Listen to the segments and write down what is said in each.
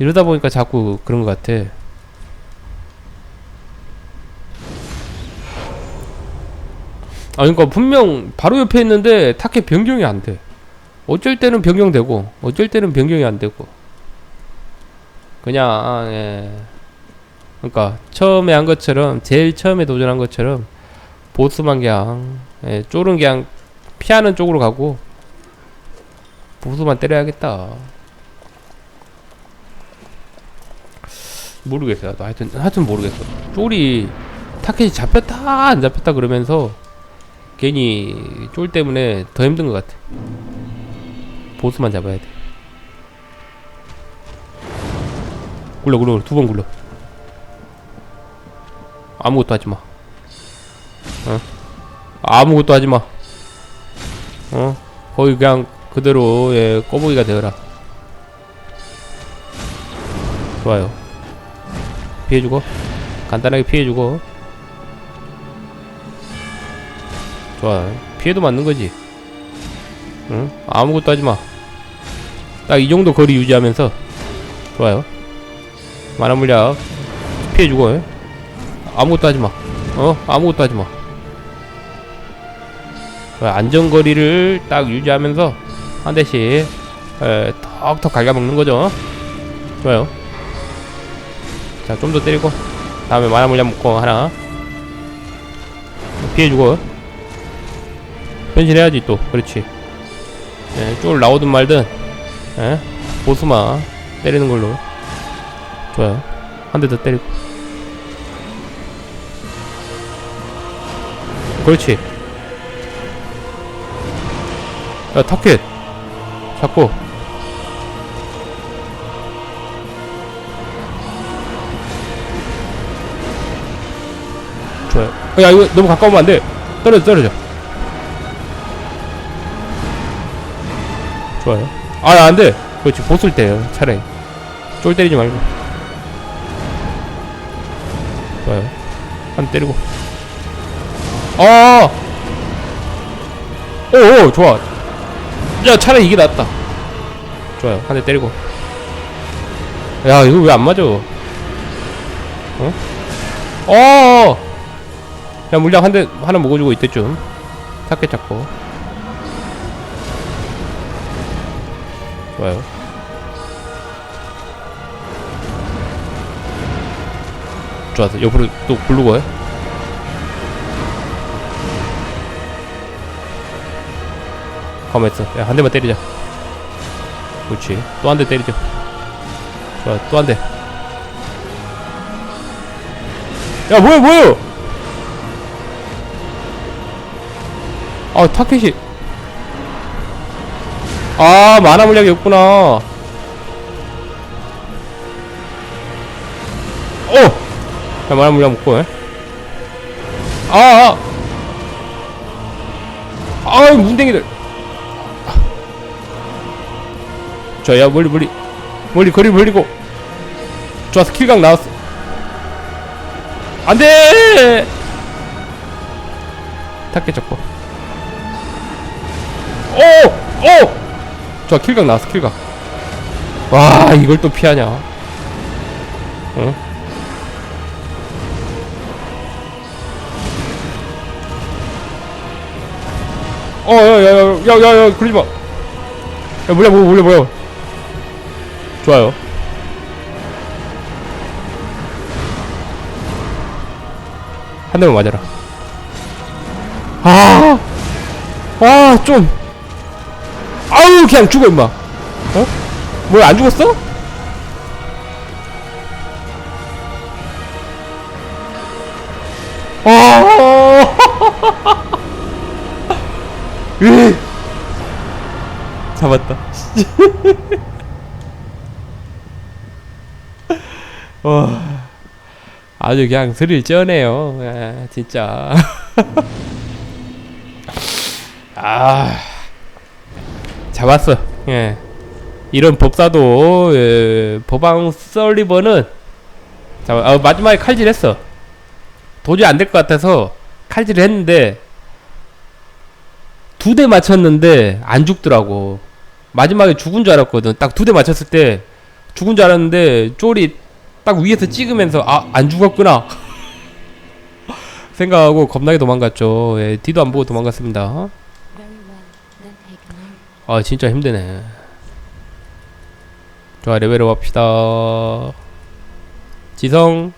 이러다 보니까 자꾸 그런 것 같아. 아, 그러니까 분명 바로 옆에 있는데 타켓 변경이 안 돼. 어쩔 때는 변경되고, 어쩔 때는 변경이 안 되고. 그냥, 예. 그러니까 처음에 한 것처럼, 제일 처음에 도전한 것처럼, 보스만 그냥, 예, 쫄은 그냥 피하는 쪽으로 가고, 보스만 때려야겠다. 모르겠어. 나도 하여튼, 하여튼 모르겠어. 쫄이 타켓이 잡혔다, 안 잡혔다 그러면서, 괜히 쫄 때문에 더 힘든 것 같아. 보스만 잡아야 돼. 굴러 굴러 두번 굴러. 아무것도 하지 마. 어? 아무것도 하지 마. 어? 거기 그냥 그대로 예 꼬부기가 되어라. 좋아요. 피해주고 간단하게 피해주고 좋아. 피해도 맞는 거지. 응? 아무것도 하지 마. 딱 이 정도 거리 유지하면서 좋아요. 만화 물약 피해주고 예? 아무것도 하지 마. 어? 아무것도 하지 마. 좋아, 안전거리를 딱 유지하면서 한 대씩 에, 턱턱 갉아먹는 거죠. 좋아요. 자, 좀 더 때리고 다음에 만화 물약 먹고 하나. 피해주고. 변신해야지 또. 그렇지. 예, 쫄 나오든 말든 예, 보스만 때리는 걸로. 좋아요. 한 대 더 때리고. 그렇지. 야 타켓 잡고 야 이거 너무 가까우면 안돼 떨어져 떨어져 좋아요. 아, 안 돼. 그렇지. 보쓸 때요. 차라리. 쫄 때리지 말고. 좋아요. 한대 때리고. 아! 오, 오, 좋아. 야, 차라리 이게 낫다. 좋아요. 한 대 때리고. 야, 이거 왜 안 맞아? 어? 어! 야, 물량 한 대, 하나 먹어주고 이때쯤. 타켓 잡고. 좋아요. 좋았어. 옆으로 또 굴르고 해. 가만 있어. 야, 한 대만 때리자. 그렇지. 또 한 대 때리죠. 좋아, 또 한 대. 야, 뭐야, 뭐야! 아, 타켓이. 아 만화 물약이 없구나. 어! 야 만화 물약 먹고 해. 아아! 아! 아 문댕이들. 자야 멀리 멀리. 멀리 거리 벌리고. 좋았어 킬각 나왔어. 안돼! 탁게 잡고 오! 오! 좋아 킬각 나왔어 킬각 와 이걸 또 피하냐 응? 어, 야, 야, 야, 야, 야, 야, 그러지 마. 야, 뭐야, 뭐, 뭐야, 뭐야. 좋아요. 한 대만 맞아라. 아, 아, 좀. 아우 그냥 죽어 임마. 어? 뭐야 안 죽었어? 아. 으 잡았다. 와. 아주 그냥 스릴 쩌네요. 아, 진짜. 아 잡았어. 예. 이런 법사도 예, 법왕 설리버는 잡아. 아, 마지막에 칼질했어. 도저히 안 될 것 같아서 칼질을 했는데 두 대 맞췄는데 안 죽더라고. 마지막에 죽은 줄 알았거든. 딱 두 대 맞췄을 때 죽은 줄 알았는데 쫄이 딱 위에서 찍으면서 아 안 죽었구나 생각하고 겁나게 도망갔죠 예, 뒤도 안 보고 도망갔습니다 아 진짜 힘드네 좋아 레벨업 합시다 지성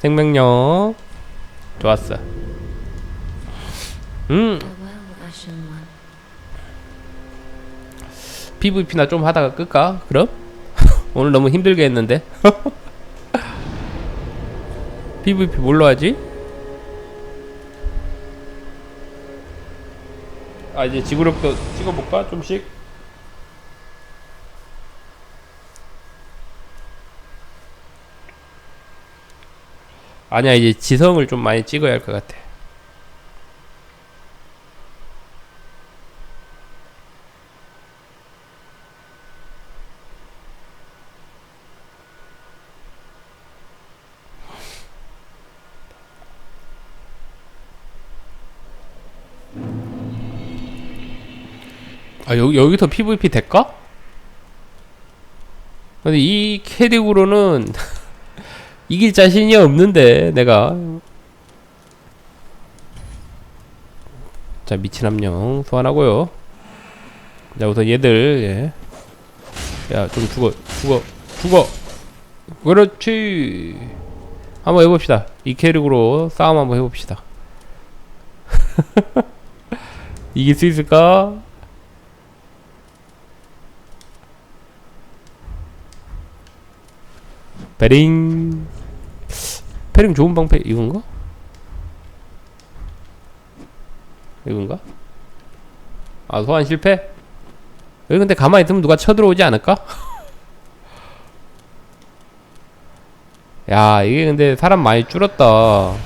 생명력 좋았어 음. PVP나 좀 하다가 끌까 그럼? 오늘 너무 힘들게 했는데 PVP 뭘로 하지? 아 이제 지구력도 찍어볼까 좀씩? 아니야 이제 지성을 좀 많이 찍어야 할 것 같아 아 여기 여기서 PVP 될까? 근데 이 캐릭으로는 이길 자신이 없는데 내가 자 미친 함령 소환하고요 자 우선 얘들 예. 야좀 죽어 죽어 죽어 그렇지 한번 해봅시다 이 캐릭으로 싸움 한번 해봅시다 이길 수 있을까? 베링 베링 좋은 방패 이건가? 이건가? 아 소환 실패? 여기 근데 가만히 있으면 누가 쳐들어오지 않을까? 야 이게 근데 사람 많이 줄었다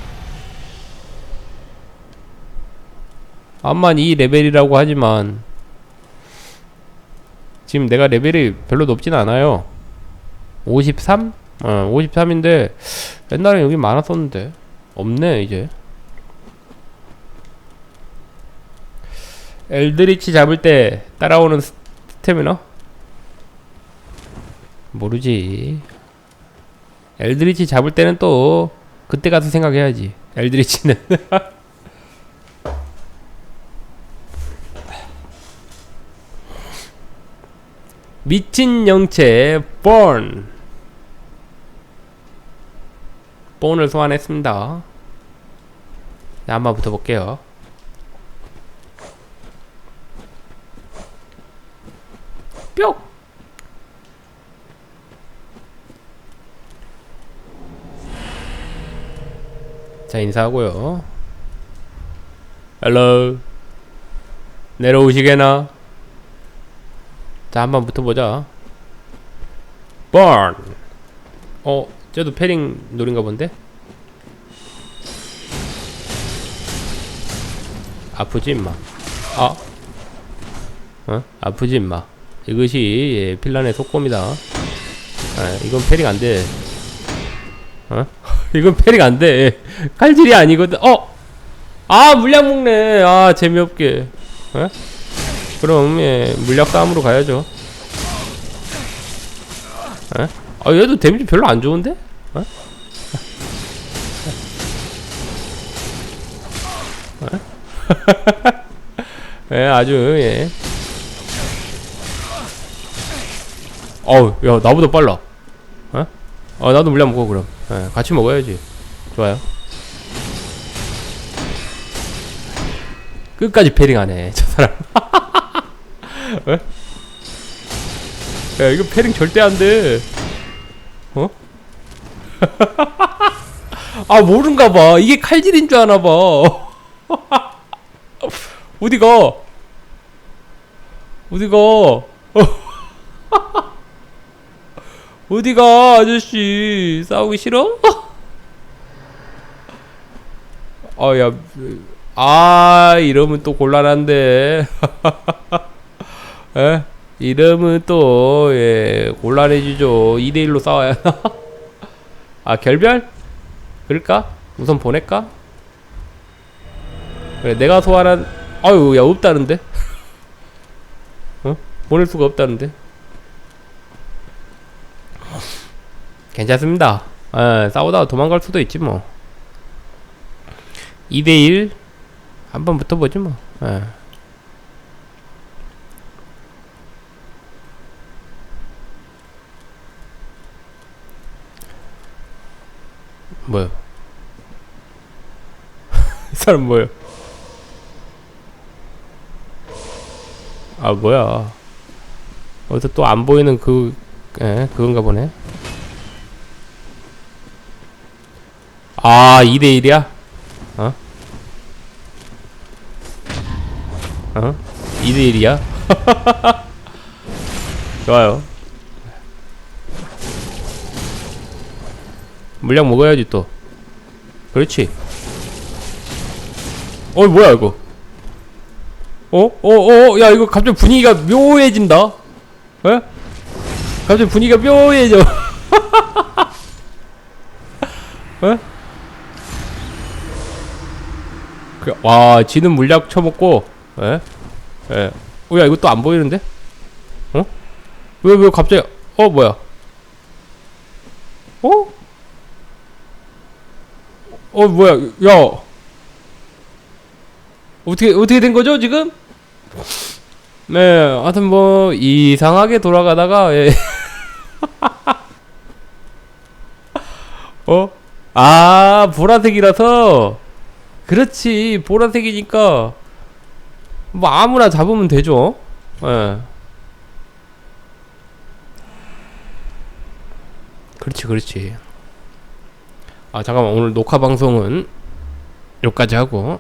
암만 이 레벨이라고 하지만 지금 내가 레벨이 별로 높진 않아요 53? 어 53인데 옛날에 여기 많았었는데 없네 이제 엘드리치 잡을 때 따라오는 스- 스태미너? 모르지. 엘드리치 잡을 때는 또 그때 가서 생각해야지 엘드리치는. 미친 영체 본 본을 소환했습니다. 자, 한번 붙어볼게요. 뿅! 자 인사하고요. 헬로. 내려오시게나. 자 한번 붙어보자. 번 어, 쟤도 패링 노린가 본데? 아프지 임마 아 어? 아프지 임마 이것이 예, 필란의 속공이다 아, 이건 패링 안돼 어? 이건 패링 안돼 칼질이 아니거든 어! 아 물약 먹네 아 재미없게 어? 그럼 예 물약 싸움으로 가야죠 어? 아 얘도 데미지 별로 안 좋은데? 어? 어? 예, 아주 예. 어우, 야 나보다 빨라. 어? 어 나도 물량 먹어 그럼. 예, 같이 먹어야지. 좋아요. 끝까지 패링하네 저 사람. 어? 야 이거 패링 절대 안 돼. 어? 아 모른가 봐. 이게 칼질인 줄 아나 봐. 어디가? 어디가? 어디가 아저씨 싸우기 싫어? 아야 아 이러면 또 곤란한데 에? 이러면 또 예, 곤란해지죠 2대1로 싸워야 하나? 아 결별? 그럴까? 우선 보낼까? 그래 내가 소환한 아유 야 없다는데? 어? 보낼 수가 없다는데? 괜찮습니다. 예, 싸우다가 도망갈 수도 있지 뭐. 2대1 한번 붙어보지 뭐. 예. 뭐요? 이 사람 뭐요? 아 뭐야? 어디서 또안 보이는 그, 예, 그건가 보네. 아, 2대 1이야? 어? 어? 2대 1이야? 좋아요. 물량 먹어야지 또. 그렇지. 어, 뭐야, 이거. 어? 어, 어, 야, 이거 갑자기 분위기가 묘해진다? 에? 갑자기 분위기가 묘해져. 에? 그, 와, 지는 물약 쳐먹고, 에? 에. 어, 야, 이거 또 안 보이는데? 어? 왜, 왜 갑자기, 어, 뭐야? 어? 어, 뭐야, 야. 어떻게, 어떻게 된 거죠, 지금? 네, 하여튼 뭐, 이상하게 돌아가다가, 예. 어? 아, 보라색이라서? 그렇지, 보라색이니까, 뭐, 아무나 잡으면 되죠. 예. 그렇지, 그렇지. 아, 잠깐만, 오늘 녹화 방송은 여기까지 하고,